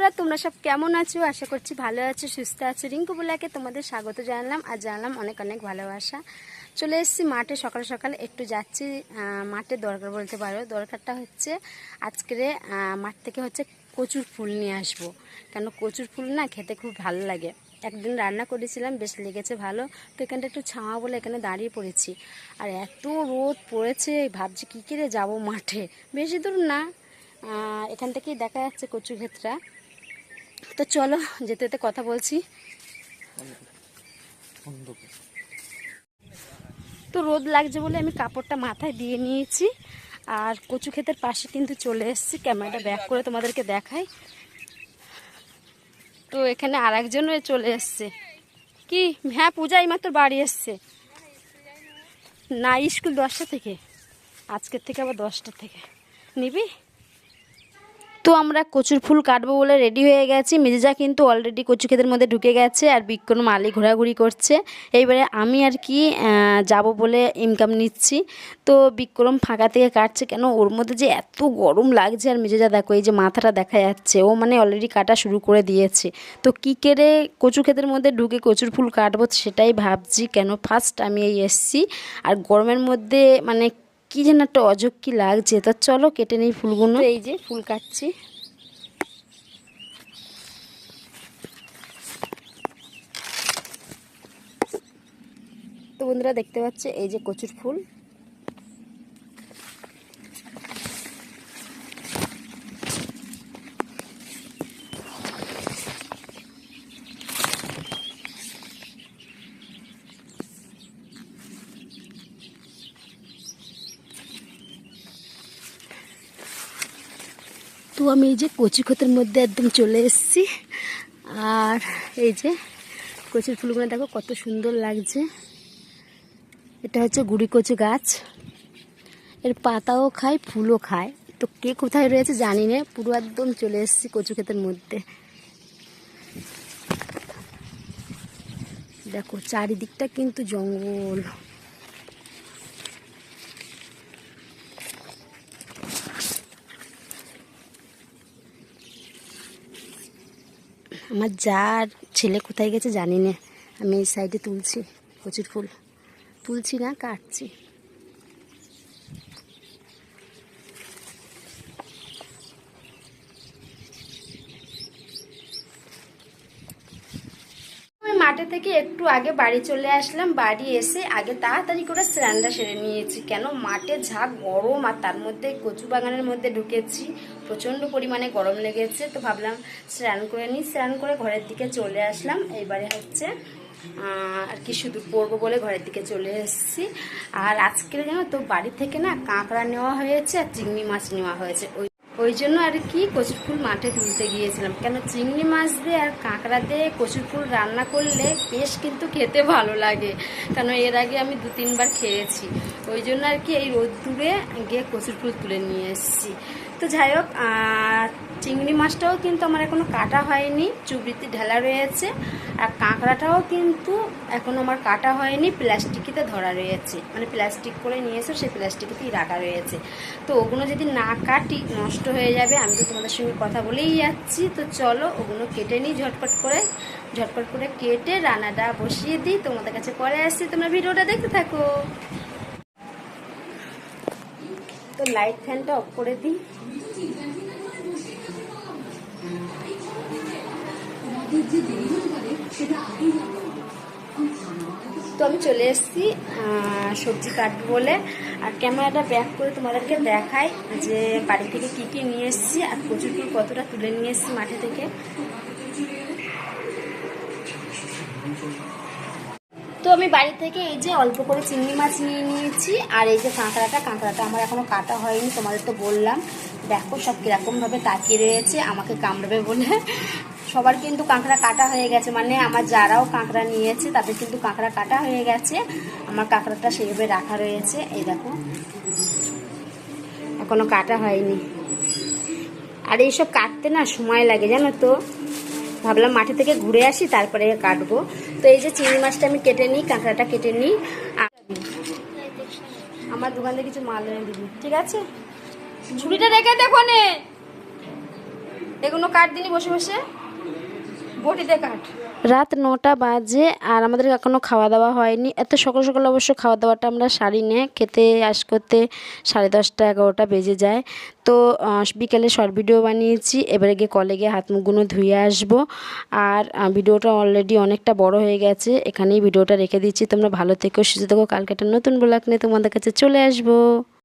বন্ধুরা, তোমরা সব কেমন আছো? আশা করছি ভালো আছো, সুস্থ আছো। রিঙ্কু বলাকে তোমাদের স্বাগত জানালাম আর জানালাম অনেক অনেক ভালোবাসা। চলে এসেছি মাঠে, সকাল সকাল একটু যাচ্ছি। মাঠে দরকার বলতে পারো। দরকারটা হচ্ছে আজকের মাঠ থেকে হচ্ছে কচুর ফুল নিয়ে আসব। কেন কচুর ফুল না খেতে খুব ভালো লাগে। একদিন রান্না করেছিলাম, বেশ লেগেছে ভালো। তো এখানটা একটু ছাওয়া বলে এখানে দাঁড়িয়ে পড়েছি। আর এত রোদ পড়েছে, ভাবছি কী করে যাব মাঠে? বেশি দূর না। এখান থেকেই দেখা যাচ্ছে কচু ক্ষেত্রা তো চলো, যেতে যেতে কথা বলছি। তো রোদ লাগছে বলে আমি কাপড়টা মাথায় দিয়ে নিয়েছি, আর কচু ক্ষেতের পাশে কিন্তু চলে এসেছি। ক্যামেরাটা ব্যাক করে তোমাদেরকে দেখাই। তো এখানে আর একজনও চলে এসছে। কি? হ্যাঁ পূজা এইমাত্র বাড়ি এসছে। না, স্কুল দশটা থেকে। আজকের থেকে আবার দশটা থেকে। নিবি? তো আমরা কচুর ফুল কাটবো বলে রেডি হয়ে গেছি। মেজেজা কিন্তু অলরেডি কচু ক্ষেতের মধ্যে ঢুকে গেছে আর বিক্রম আলি ঘোরাঘুরি করছে। এইবারে আমি আর কি যাব বলে ইনকাম নিচ্ছি। তো বিক্রম ফাঁকা থেকে কাটছে কেন? ওর মধ্যে যে এত গরম লাগছে। আর মেজেজা দেখো, এই যে মাথাটা দেখা যাচ্ছে। ও মানে অলরেডি কাটা শুরু করে দিয়েছে। তো কী করে কচু ক্ষেতের মধ্যে ঢুকে কচুর ফুল কাটবো সেটাই ভাবছি। কেন? ফার্স্ট আমি এই এসছি। আর গরমের মধ্যে মানে কি যেন একটা অযোগ কি লাগছে। তা চলো কেটে নেই ফুলগুলো। এই যে ফুল কাটছি। তো বন্ধুরা দেখতে পাচ্ছে, এই যে কচুর ফুল। তো আমি এই যে কচু ক্ষেতের মধ্যে একদম চলে এসেছি। আর এই যে কচুর ফুলগুলো দেখো কত সুন্দর লাগছে। এটা হচ্ছে গুড়ি কচু গাছ। এর পাতাও খায়, ফুলও খায়। তো কে কোথায় রয়েছে জানি না, পুরো একদম চলে এসেছি কচু ক্ষেতের মধ্যে। দেখো, চারিদিকটা কিন্তু জঙ্গল। আমার যার ছেলে কোথায় গেছে জানি না। আমি এই সাইডে তুলছি প্রচুর ফুল। তুলছি না, কাটছি আমি মাঠে থেকে একটু আগে বাড়ি চলে আসলাম, বাড়ি এসে আগে তাড়াতাড়ি করে স্নানটা সেরে নিয়েছি। কেন? মাঠে ঝাঁ গরম আর তার মধ্যে কচু বাগানের মধ্যে ঢুকেছি, প্রচণ্ড পরিমাণে গরম লেগেছে। তো ভাবলাম স্নান করে নিই। স্নান করে ঘরের দিকে চলে আসলাম। এইবারে হচ্ছে আর কি শুধু পরবো বলে ঘরের দিকে চলে এসেছি। আর আজকে জানো তো বাড়ি থেকে না কাঁকড়া নেওয়া হয়েছে আর চিংড়ি মাছ নেওয়া হয়েছে। ওই ওই জন্য আর কি কচুর ফুল মাঠে তুলতে গিয়েছিলাম। কেন চিংড়ি মাছ দিয়ে আর কাঁকড়া দিয়ে কচুর ফুল রান্না করলে বেশ কিন্তু খেতে ভালো লাগে। কেন এর আগে আমি দু তিনবার খেয়েছি। ওই জন্য আর কি এই রোদ্দুরে গিয়ে কচুর ফুল তুলে নিয়ে এসেছি। তো যাই হোক চিংড়ি মাছটাও কিন্তু আমার এখনও কাটা হয়নি চুবড়িতে ঢালা রয়েছে, আর কাঁকড়াটাও কিন্তু এখনও আমার কাটা হয়নি, প্লাস্টিকিতে ধরা রয়েছে মানে প্লাস্টিক করে নিয়ে এসে সেই প্লাস্টিকেতেই রাখা রয়েছে। তো ওগুলো যদি না কাটি, নষ্ট হয়ে যাবে, আমি তো তোমাদের সঙ্গে কথা বলেই যাচ্ছি, তো চলো ওগুলো কেটে নিই ঝটপট করে ঝটপট করে কেটে রান্নাটা বসিয়ে দিই, তোমাদের কাছে পরে আসছি, তোমরা ভিডিওটা দেখতে থাকো। তো লাইট ফ্যানটা অফ করে দিই। তো আমি চলে এসেছি সবজি কাটবো বলে। আর ক্যামেরাটা ব্যাক করে তোমাদেরকে দেখাই যে বাড়ি থেকে কি কি নিয়ে এসেছি আর প্রচুর কতটা তুলে নিয়ে এসেছি মাঠে থেকে। তো আমি বাড়ি থেকে এই যে অল্প করে চিংড়ি মাছ নিয়ে নিয়েছি, আর এই যে কাঁকড়াটা কাঁকড়াটা আমার এখনও কাটা হয়নি, তোমাদের তো বললাম। দেখো সব কিরকমভাবে তাকিয়ে রয়েছে, আমাকে কামড়াবে বলে। সবার কিন্তু কাঁকড়া কাটা হয়ে গেছে মানে আমার যারাও কাঁকড়া নিয়েছে, তাদের কিন্তু কাঁকড়া কাটা হয়ে গেছে। আমার কাঁকড়াটা সেইভাবে রাখা রয়েছে, এই দেখো। এখনও কাটা হয়নি। আর এইসব কাটতে না সময় লাগে, জানো তো। ভাবলাম মাঠে থেকে ঘুরে আসি, তারপরে কাটবো। তো এই যে চিংড়ি মাছটা আমি কেটে নিই, কাঁকড়াটা কেটে নিই। আমার দোকান থেকে কিছু মাল এনে দিবি, ঠিক আছে? ঝুড়িটা রেখে দেখো নে এগুলো কাট দিনি বসে বসে। রাত নটা বাজে আর আমাদের এখনও খাওয়া দাওয়া হয়নি। এত সকাল সকাল অবশ্য খাওয়া দাওয়াটা আমরা সারি নে। খেতে আস করতে সাড়ে দশটা এগারোটা বেজে যায়। তো বিকেলে শর্ট ভিডিও বানিয়েছি। এবারে গিয়ে কলে গিয়ে হাত মুখগুলো ধুয়ে আসব। আর ভিডিওটা অলরেডি অনেকটা বড় হয়ে গেছে। এখানেই ভিডিওটা রেখে দিচ্ছি। তোমরা ভালো থেকো, সুস্থ থেকো। কালকে একটা নতুন ব্লগ নিয়ে তোমাদের কাছে চলে আসব।